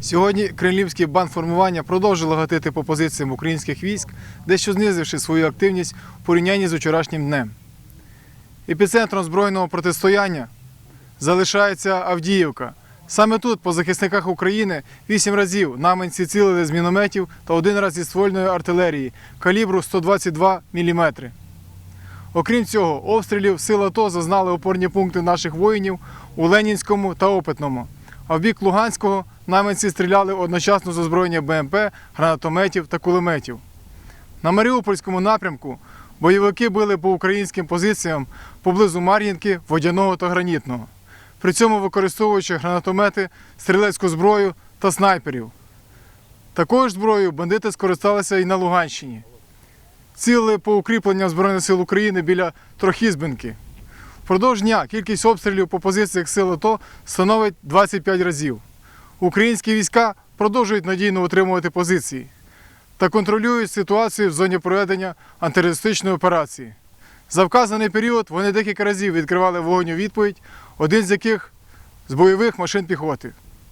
Сьогодні Кремлівський бандформування продовжило гатити по позиціям українських військ, дещо знизивши свою активність в порівнянні з вчорашнім днем. Епіцентром збройного протистояння залишається Авдіївка. Саме тут, по захисниках України, вісім разів наменці цілили з мінометів та один раз із ствольної артилерії калібру 122 мм. Окрім цього, обстрілів сил АТО зазнали опорні пункти наших воїнів у Ленінському та Опитному. А в бік Луганського наменці стріляли одночасно з озброєння БМП, гранатометів та кулеметів. На Маріупольському напрямку бойовики били по українським позиціям поблизу Мар'їнки, Водяного та Гранітного, при цьому використовуючи гранатомети, стрілецьку зброю та снайперів. Такою ж зброєю бандити скористалися і на Луганщині. Цілили по укріпленням Збройних сил України біля Трохізбинки. Впродовж дня кількість обстрілів по позиціях сил АТО становить 25 разів. Українські війська продовжують надійно утримувати позиції та контролюють ситуацію в зоні проведення антитерористичної операції. За вказаний період вони декілька разів відкривали вогонь у відповідь, один з яких з бойових машин піхоти.